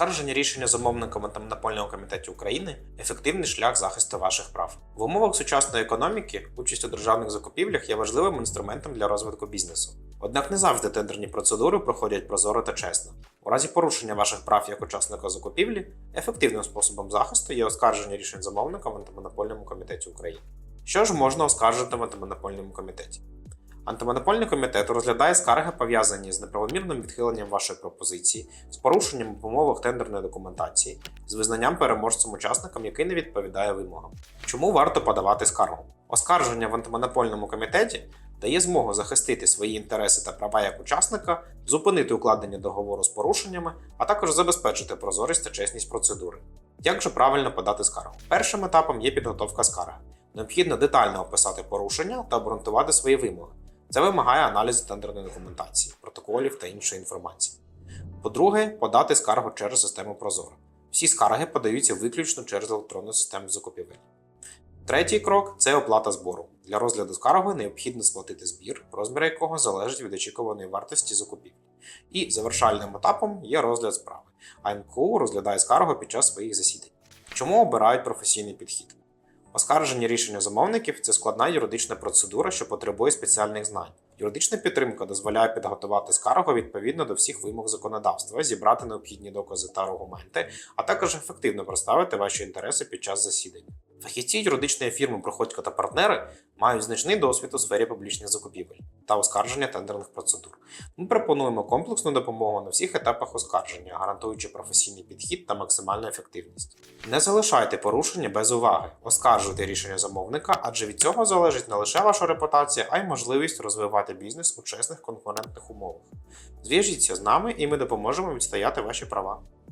Оскарження рішення замовниками та монопольного комітеті України ефективний шлях захисту ваших прав. В умовах сучасної економіки участь у державних закупівлях є важливим інструментом для розвитку бізнесу. Однак не завжди тендерні процедури проходять прозоро та чесно. У разі порушення ваших прав як учасника закупівлі ефективним способом захисту є оскарження рішень замовника в антимонопольному комітеті України. Що ж можна оскаржити в антимонопольному комітеті? Антимонопольний комітет розглядає скарги, пов'язані з неправомірним відхиленням вашої пропозиції, з порушенням в умовах тендерної документації, з визнанням переможцем учасникам, який не відповідає вимогам. Чому варто подавати скаргу? Оскарження в антимонопольному комітеті дає змогу захистити свої інтереси та права як учасника, зупинити укладення договору з порушеннями, а також забезпечити прозорість та чесність процедури. Як же правильно подати скаргу? Першим етапом є підготовка скарги. Необхідно детально описати порушення та обґрунтувати свої вимоги. Це вимагає аналізу тендерної документації, протоколів та іншої інформації. По-друге, подати скаргу через систему Прозоро. Всі скарги подаються виключно через електронну систему закупівель. Третій крок це оплата збору. Для розгляду скарги необхідно сплатити збір, розмір якого залежить від очікуваної вартості закупівлі. І завершальним етапом є розгляд справи. А МКУ розглядає скаргу під час своїх засідань. Чому обирають професійний підхід? Оскарження рішення замовників це складна юридична процедура, що потребує спеціальних знань. Юридична підтримка дозволяє підготувати скаргу відповідно до всіх вимог законодавства, зібрати необхідні докази та аргументи, а також ефективно представити ваші інтереси під час засідання. Фахівці юридичної фірми Проходько та партнери мають значний досвід у сфері публічних закупівель та оскарження тендерних процедур. Ми пропонуємо комплексну допомогу на всіх етапах оскарження, гарантуючи професійний підхід та максимальну ефективність. Не залишайте порушення без уваги, оскаржуйте рішення замовника, адже від цього залежить не лише ваша репутація, а й можливість розвивати бізнес у чесних конкурентних умовах. Зв'яжіться з нами, і ми допоможемо відстояти ваші права.